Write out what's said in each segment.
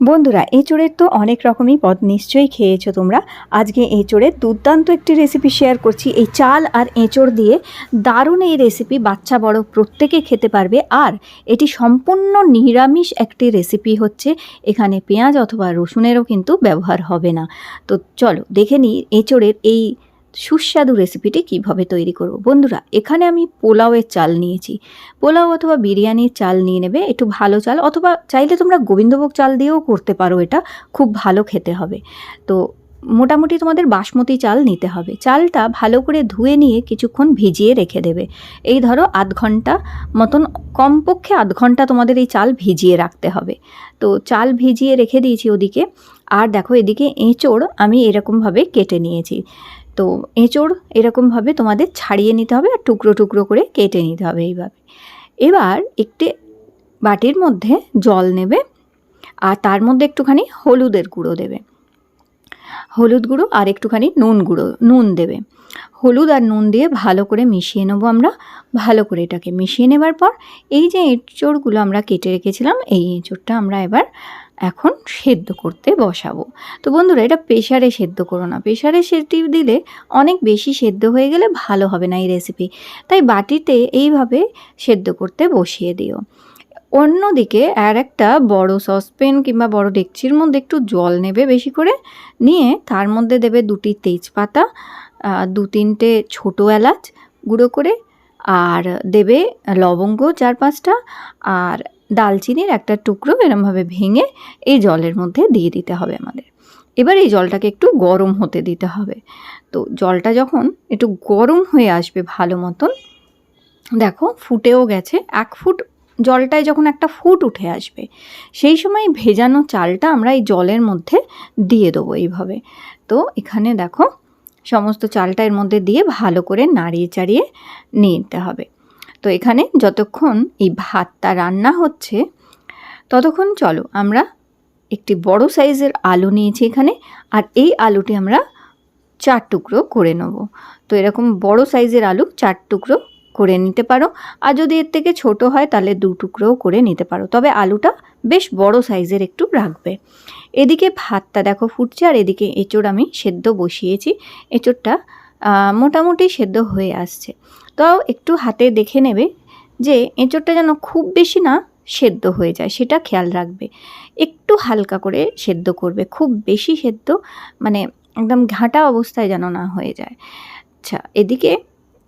বন্ধুরা এঁচোড়ের তো অনেক রকমই পদ নিশ্চয়ই খেয়েছো তোমরা। আজকে এঁচোড়ের দুর্দান্ত একটি রেসিপি শেয়ার করছি। এই চাল আর এঁচোড় দিয়ে দারুণ এই রেসিপি বাচ্চা বড় প্রত্যেকে খেতে পারবে। আর এটি সম্পূর্ণ নিরামিষ একটি রেসিপি হচ্ছে। এখানে পেঁয়াজ অথবা রসুনেরও কিন্তু ব্যবহার হবে না। তো চলো, দেখে নিই এঁচোড়ের এই সুস্বাদু রেসিপিটি কীভাবে তৈরি করব? বন্ধুরা, এখানে আমি পোলাওয়ের চাল নিয়েছি। পোলাও অথবা বিরিয়ানির চাল নিয়ে নেবে, একটু ভালো চাল, অথবা চাইলে তোমরা গোবিন্দভোগ চাল দিয়েও করতে পারো, এটা খুব ভালো খেতে হবে। তো মোটামুটি তোমাদের বাসমতি চাল নিতে হবে। চালটা ভালো করে ধুয়ে নিয়ে কিছুক্ষণ ভিজিয়ে রেখে দেবে। এই ধরো আধ ঘণ্টা মতন, কমপক্ষে আধ ঘণ্টা তোমাদের এই চাল ভিজিয়ে রাখতে হবে। তো চাল ভিজিয়ে রেখে দিয়েছি ওদিকে। আর দেখো এদিকে এঁচোড় আমি এরকমভাবে কেটে নিয়েছি। তো এঁচোড় এরকমভাবে তোমাদের ছাড়িয়ে নিতে হবে আর টুকরো টুকরো করে কেটে নিতে হবে এইভাবে। এবার একটি বাটির মধ্যে জল নেবে আর তার মধ্যে একটুখানি হলুদের গুঁড়ো দেবে। হলুদ গুঁড়ো আর একটুখানি নুন গুঁড়ো, নুন দেবে। হলুদ আর নুন দিয়ে ভালো করে মিশিয়ে নেব আমরা। ভালো করে এটাকে মিশিয়ে নেবার পর এই যে এঁচড়গুলো আমরা কেটে রেখেছিলাম, এই এঁচড়টা আমরা এবার এখন সেদ্ধ করতে বসাবো। তো বন্ধুরা, এটা প্রেশারে সেদ্ধ করো না। প্রেশারে সেটি দিলে অনেক বেশি সেদ্ধ হয়ে গেলে ভালো হবে না এই রেসিপি তাই বাটিতে এইভাবে সেদ্ধ করতে বসিয়ে দিও। অন্যদিকে আর একটা বড় সসপ্যান কিংবা বড় ডেকচির মধ্যে একটু জল নেবে বেশি করে। নিয়ে তার মধ্যে দেবে দুটি তেজপাতা দু তিনটে ছোটো এলাচ গুঁড়ো করে। আর দেবে লবঙ্গ চার পাঁচটা। আর দালচিনির একটা টুকরো এরমভাবে ভেঙে এই জলের মধ্যে দিয়ে দিতে হবে আমাদের। এবার এই জলটাকে একটু গরম হতে দিতে হবে। তো জলটা যখন একটু গরম হয়ে আসবে ভালো মতন, দেখো ফুটেও গেছে। এক ফুট জলটায় যখন একটা ফুট উঠে আসবে, সেই সময় ভেজানো চালটা আমরা এই জলের মধ্যে দিয়ে দেবো এইভাবে। তো এখানে দেখো, সমস্ত চালটা এর মধ্যে দিয়ে ভালো করে নাড়িয়ে চাড়িয়ে নিতে হবে। তো এখানে যতক্ষণ এই ভাতটা রান্না হচ্ছে, ততক্ষণ চলো আমরা একটি বড় সাইজের আলু নিয়েছি এখানে, আর এই আলুটি আমরা চার টুকরো করে নেব। তো এরকম বড় সাইজের আলু চার টুকরো করে নিতে পারো, আর যদি এর থেকে ছোট হয় তাহলে দু টুকরোও করে নিতে পারো। তবে আলুটা বেশ বড় সাইজের একটু রাখবে। এদিকে ভাতটা দেখো ফুটছে, আর এদিকে এঁচোড় আমি সেদ্ধ বসিয়েছি। এঁচোড়টা মোটামুটি সেদ্ধ হয়ে আসছে। তাও একটু হাতে দেখে নেবে যে এঁচোড়টা যেন খুব বেশি না সেদ্ধ হয়ে যায়, সেটা খেয়াল রাখবে। একটু হালকা করে সেদ্ধ করবে, খুব বেশি সেদ্ধ মানে একদম ঘাঁটা অবস্থায় যেন না হয়ে যায়। আচ্ছা এদিকে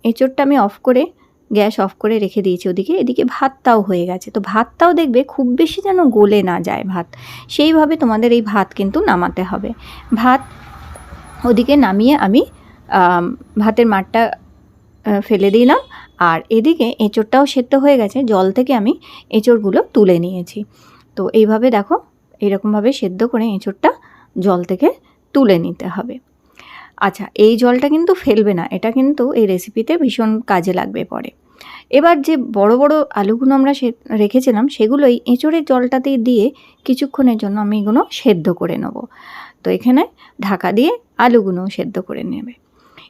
এঁচোড়টা আমি অফ করে, গ্যাস অফ করে রেখে দিয়েছি ওদিকে, এদিকে ভাতটাও হয়ে গেছে। তো ভাতটাও দেখবে খুব বেশি যেন গলে না যায় ভাত। সেইভাবে তোমাদের এই ভাত কিন্তু নামাতে হবে। ভাত ওদিকে নামিয়ে আমি ভাতের মাঠটা ফেলে দিলাম। আর এদিকে এঁচোড়টাও সেদ্ধ হয়ে গেছে। জল থেকে আমি এঁচোড়গুলো তুলে নিয়েছি। তো এইভাবে দেখো, এরকমভাবে সেদ্ধ করে এঁচোড়টা জল থেকে তুলে নিতে হবে। আচ্ছা এই জলটা কিন্তু ফেলবে না। এটা কিন্তু এই রেসিপিতে ভীষণ কাজে লাগবে পরে। এবার যে বড় বড় আলুগুলো আমরা রেখেছিলাম, সেগুলোই এঁচড়ের জলটাতে দিয়ে কিছুক্ষণের জন্য আমি এগুলো সেদ্ধ করে নেব। তো এখানে ঢাকা দিয়ে আলুগুলো সেদ্ধ করে নেবে।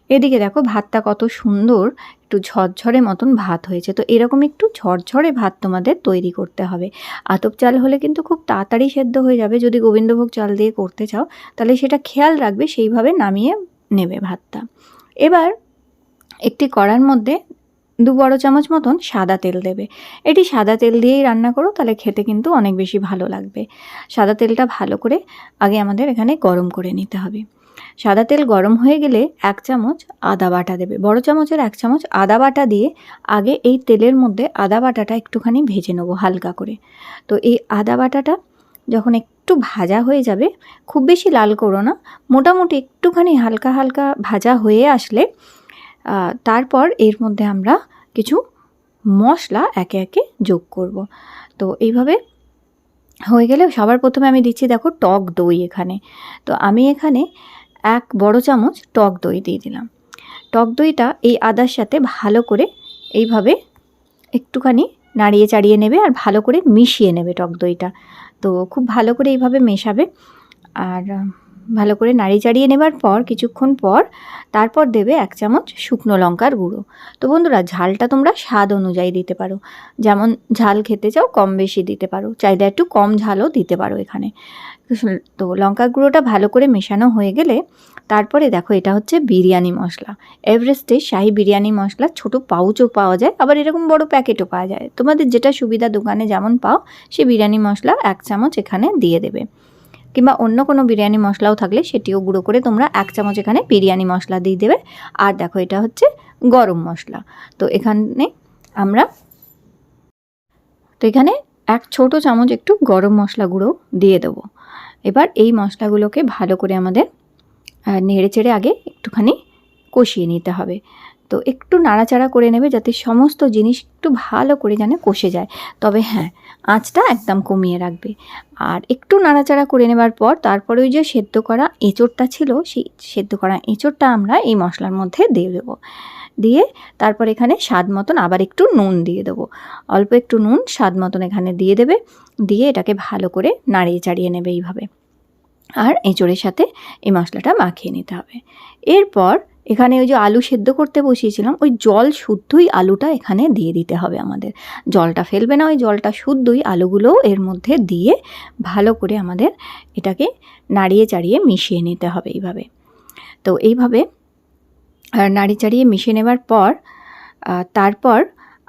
এদিকে দেখো ভাতটা কত সুন্দর, একটু ঝরঝরে মতন ভাত হয়েছে। তো এরকম একটু ঝরঝরে ভাত তোমাদের তৈরি করতে হবে। আতপ চাল হলে কিন্তু খুব তাড়াতাড়ি সেদ্ধ হয়ে যাবে। যদি গোবিন্দভোগ চাল দিয়ে করতে চাও, তাহলে সেটা খেয়াল রাখবে, সেইভাবে নামিয়ে নেবে ভাতটা। এবার একটি কড়ার মধ্যে দু বড় চামচ মতন সাদা তেল দেবে। এটি সাদা তেল দিয়েই রান্না করো, তাহলে খেতে কিন্তু অনেক বেশি ভালো লাগবে। সাদা তেলটা ভালো করে আগে আমাদের এখানে গরম করে নিতে হবে। সাদা তেল গরম হয়ে গেলে এক চামচ আদা বাটা দেবে। বড় চামচের এক চামচ আদা বাটা দিয়ে আগে এই তেলের মধ্যে আদা বাটাটা একটুখানি ভেজে নেব হালকা করে। তো এই আদা বাটাটা যখন একটু ভাজা হয়ে যাবে, খুব বেশি লাল করো না, মোটামুটি একটুখানি হালকা হালকা ভাজা হয়ে আসলে তারপর এর মধ্যে আমরা কিছু মশলা একে একে যোগ করব। তো এইভাবে হয়ে গেলে সবার প্রথমে আমি দিচ্ছি দেখো টক দই এখানে। তো আমি এখানে এক বড় চামচ টক দই দিয়ে দিলাম। টক দইটা এই আদার সাথে ভালো করে এইভাবে একটুখানি নাড়িয়ে চাড়িয়ে নেবে আর ভালো করে মিশিয়ে নেবে টক দইটা। তো খুব ভালো করে এইভাবে মেশাবে। আর ভালো করে নাড়ি চাড়িয়ে নেবার পর, কিছুক্ষণ পর তারপর দেবে এক চামচ শুকনো লঙ্কার গুঁড়ো। তো বন্ধুরা, ঝালটা তোমরা স্বাদ অনুযায়ী দিতে পারো। যেমন ঝাল খেতে চাও, কম বেশি দিতে পারো। চাইলে একটু কম ঝালও দিতে পারো এখানে। তো লঙ্কার গুঁড়োটা ভালো করে মেশানো হয়ে গেলে তারপরে দেখো, এটা হচ্ছে বিরিয়ানি মশলা। এভারেস্টে শাহি বিরিয়ানি মশলা ছোট পাউচও পাওয়া যায়, আবার এরকম বড় প্যাকেটও পাওয়া যায়। তোমাদের যেটা সুবিধা দোকানে যেমন পাও, সে বিরিয়ানি মশলা এক চামচ এখানে দিয়ে দেবে। কিংবা অন্য কোনো বিরিয়ানি মশলাও থাকলে সেটিও গুঁড়ো করে তোমরা এক চামচ এখানে বিরিয়ানি মশলা দিয়ে দেবে। আর দেখো, এটা হচ্ছে গরম মশলা। তো এখানে আমরা, তো এখানে এক ছোট চামচ একটু গরম মশলা গুঁড়ো দিয়ে দেবো। এবার এই মশলাগুলোকে ভালো করে আমাদের নেড়ে চেড়ে আগে একটুখানি কষিয়ে নিতে হবে। তো একটু নাড়াচাড়া করে নেবে যাতে সমস্ত জিনিস একটু ভালো করে যেন কষে যায়। তবে হ্যাঁ আঁচটা একদম কমিয়ে রাখবে। আর একটু নাড়াচাড়া করে নেবার পর তারপরে ওই যে সেদ্ধ করা এঁচোড়টা ছিল, সেই সেদ্ধ করা এঁচোড়টা আমরা এই মশলার মধ্যে দিয়ে দেবো। দিয়ে তারপর এখানে স্বাদ মতন আবার একটু নুন দিয়ে দেবো। অল্প একটু নুন স্বাদ মতন এখানে দিয়ে দেবে। দিয়ে এটাকে ভালো করে নাড়িয়ে চাড়িয়ে নেবে এইভাবে। আর এঁচড়ের সাথে এই মশলাটা মাখিয়ে নিতে হবে। এরপর এখানে ওই যে আলু সেদ্ধ করতে বসিয়েছিলাম, ওই জল শুদ্ধই আলুটা এখানে দিয়ে দিতে হবে আমাদের। জলটা ফেলবে না, ওই জলটা শুদ্ধই আলুগুলোও এর মধ্যে দিয়ে ভালো করে আমাদের এটাকে নাড়িয়ে চাড়িয়ে মিশিয়ে নিতে হবে এইভাবে। তো এইভাবে নাড়ি চাড়িয়ে মিশিয়ে নেবার পর তারপর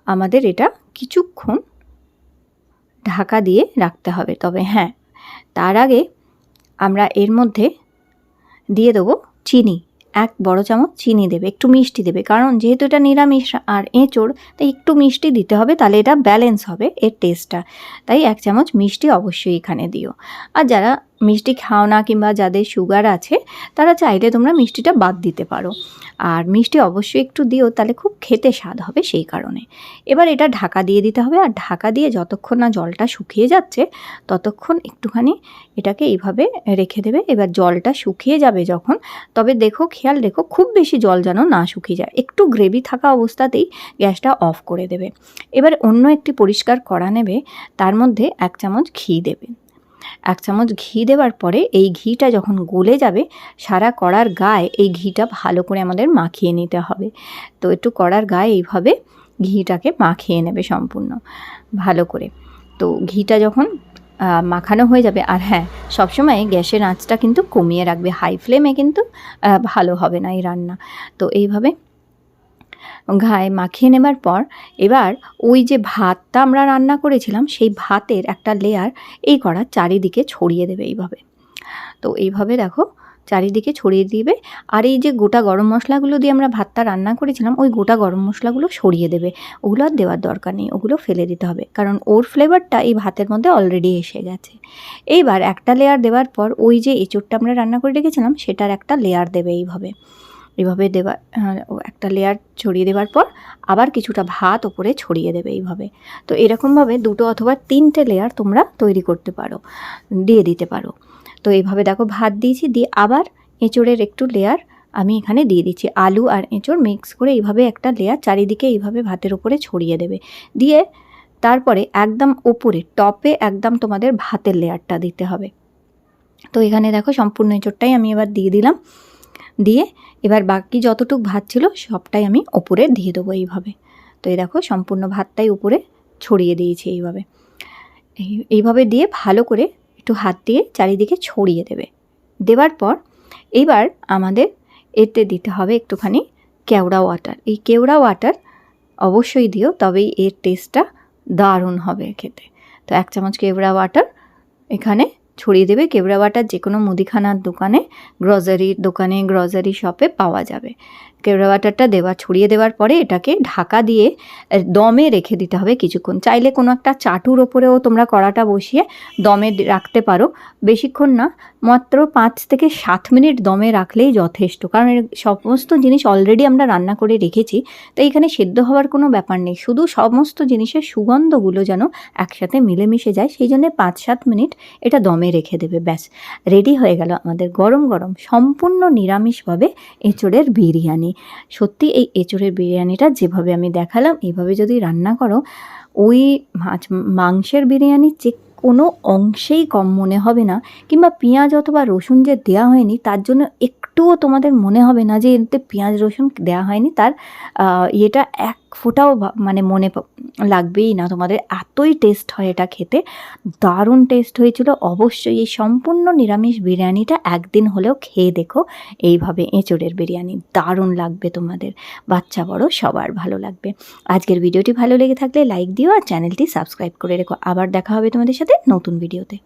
আমাদের এটা কিছুক্ষণ ঢাকা দিয়ে রাখতে হবে। তবে হ্যাঁ তার আগে আমরা এর মধ্যে দিয়ে দেবো চিনি। এক বড় চামচ চিনি দেবে, একটু মিষ্টি দেবে। কারণ যেহেতু এটা নিরামিষ আর এঁচোড়, তাই একটু মিষ্টি দিতে হবে, তাহলে এটা ব্যালেন্স হবে এর টেস্টটা তাই এক চামচ মিষ্টি অবশ্যই এখানে দিও। আর যারা মিষ্টি খাও না কিংবা যাদের সুগার আছে, তারা চাইলে তোমরা মিষ্টিটা বাদ দিতে পারো। আর মিষ্টি অবশ্যই একটু দিও, তাহলে খুব খেতে স্বাদ হবে সেই কারণে। এবার এটা ঢাকা দিয়ে দিতে হবে, আর ঢাকা দিয়ে যতক্ষণ না জলটা শুকিয়ে যাচ্ছে, ততক্ষণ একটুখানি এটাকে এইভাবে রেখে দেবে। এবার জলটা শুকিয়ে যাবে যখন, তবে দেখো, খেয়াল রেখো, খুব বেশি জল যেন না শুকিয়ে যায়। একটু গ্রেভি থাকা অবস্থাতেই গ্যাসটা অফ করে দেবে। এবার অন্য একটি পরিষ্কার করা নেবে, তার মধ্যে এক চামচ ঘি দেবে। এক চামচ ঘি দেওয়ার পরে এই ঘিটা যখন গলে যাবে, সারা কড়ার গায়ে এই ঘিটা ভালো করে আমাদের মাখিয়ে নিতে হবে। তো একটু কড়ার গায়ে এইভাবে ঘিটাকে মাখিয়ে নেবে সম্পূর্ণ, ভালো করে। তো ঘিটা যখন মাখানো হয়ে যাবে, আর হ্যাঁ সবসময় গ্যাসের আঁচটা কিন্তু কমিয়ে রাখবে, হাই ফ্লেমে কিন্তু ভালো হবে না এই রান্না। তো এইভাবে ঘায়ে মাখিয়ে নেবার পর এবার ওই যে ভাতটা আমরা রান্না করেছিলাম, সেই ভাতের একটা লেয়ার এই কড়ার চারিদিকে ছড়িয়ে দেবে এইভাবে। তো এইভাবে দেখো চারিদিকে ছড়িয়ে দিবে আর এই যে গোটা গরম মশলাগুলো দিয়ে আমরা ভাতটা রান্না করেছিলাম, ওই গোটা গরম মশলাগুলো সরিয়ে দেবে। ওগুলো আর দেওয়ার দরকার নেই, ওগুলো ফেলে দিতে হবে। কারণ ওর ফ্লেভারটা এই ভাতের মধ্যে অলরেডি এসে গেছে। এইবার একটা লেয়ার দেওয়ার পর ওই যে এঁচোড়টা আমরা রান্না করে রেখেছিলাম, সেটার একটা লেয়ার দেবে এইভাবে। এভাবে দেওয়া একটা লেয়ার ছড়িয়ে দেওয়ার পর আবার কিছুটা ভাত ওপরে ছড়িয়ে দেবে এইভাবে। তো এরকমভাবে দুটো অথবা তিনটে লেয়ার তোমরা তৈরি করতে পারো, দিয়ে দিতে পারো। তো এইভাবে দেখো ভাত দিয়েছি, দিয়ে আবার এঁচড়ের একটু লেয়ার আমি এখানে দিয়ে দিচ্ছি। আলু আর এঁচড় মিক্স করে এইভাবে একটা লেয়ার চারিদিকে এইভাবে ভাতের ওপরে ছড়িয়ে দেবে। দিয়ে তারপরে একদম ওপরে টপে একদম তোমাদের ভাতের লেয়ারটা দিতে হবে। তো এখানে দেখো সম্পূর্ণ এঁচড়টাই আমি এবার দিয়ে দিলাম। দিয়ে এবার বাকি যতটুক ভাত ছিল সবটাই আমি ওপরে দিয়ে দেবো এইভাবে। তো এই দেখো সম্পূর্ণ ভাতটাই উপরে ছড়িয়ে দিয়েছি এইভাবে। এইভাবে দিয়ে ভালো করে একটু হাত দিয়ে চারিদিকে ছড়িয়ে দেবে। দেওয়ার পর এবার আমাদের এতে দিতে হবে একটুখানি কেওড়া ওয়াটার। এই কেওড়া ওয়াটার অবশ্যই দিও, তবেই এর টেস্টটা দারুণ হবে খেতে। তো এক চামচ কেওড়া ওয়াটার এখানে ছড়িয়ে দেবে। কেবড়া বাটার যে কোনো মুদিখানার দোকানে গ্রসারির দোকানে গ্রসারি শপে পাওয়া যাবে। কেওড়া বাটারটা দেওয়া, ছড়িয়ে দেওয়ার পরে এটাকে ঢাকা দিয়ে দমে রেখে দিতে হবে কিছুক্ষণ। চাইলে কোনো একটা চাটুর ওপরেও তোমরা কড়াটা বসিয়ে দমে রাখতে পারো। বেশিক্ষণ না, মাত্র পাঁচ থেকে সাত মিনিট দমে রাখলেই যথেষ্ট। কারণ সমস্ত জিনিস অলরেডি আমরা রান্না করে রেখেছি তাই এখানে সেদ্ধ হওয়ার কোনো ব্যাপার নেই। শুধু সমস্ত জিনিসের সুগন্ধগুলো যেন একসাথে মিলেমিশে যায়, সেই জন্য পাঁচ সাত মিনিট এটা দমে রেখে দেবে, ব্যাস। রেডি হয়ে গেল আমাদের গরম গরম, সম্পূর্ণ নিরামিষভাবে এঁচড়ের বিরিয়ানি। সত্যি এই এঁচড়ের বিরিয়ানিটা যেভাবে আমি দেখালাম এইভাবে যদি রান্না করো, ওই মাছ, মাংসের বিরিয়ানির চেয়ে কোনো অংশেই কম মনে হবে না, কিংবা পেঁয়াজ অথবা রসুন যে দেওয়া হয়নি, তার জন্য একটুও তোমাদের মনে হবে না যে এতে পেঁয়াজ, রসুন দেওয়া হয়নি, তার ইয়েটা এক ফোঁটাও মানে মনে লাগবেই না তোমাদের এতই টেস্ট হয় এটা খেতে। দারুণ টেস্ট হয়েছিল। অবশ্যই এই সম্পূর্ণ নিরামিষ বিরিয়ানিটা একদিন হলেও খেয়ে দেখো। এইভাবে এঁচড়ের বিরিয়ানি দারুণ লাগবে তোমাদের। বাচ্চা বড়, সবার ভালো লাগবে। আজকের ভিডিওটি ভালো লেগে থাকলে লাইক দিও আর চ্যানেলটি সাবস্ক্রাইব করে রেখো। আবার দেখা হবে তোমাদের সাথে নতুন ভিডিওতে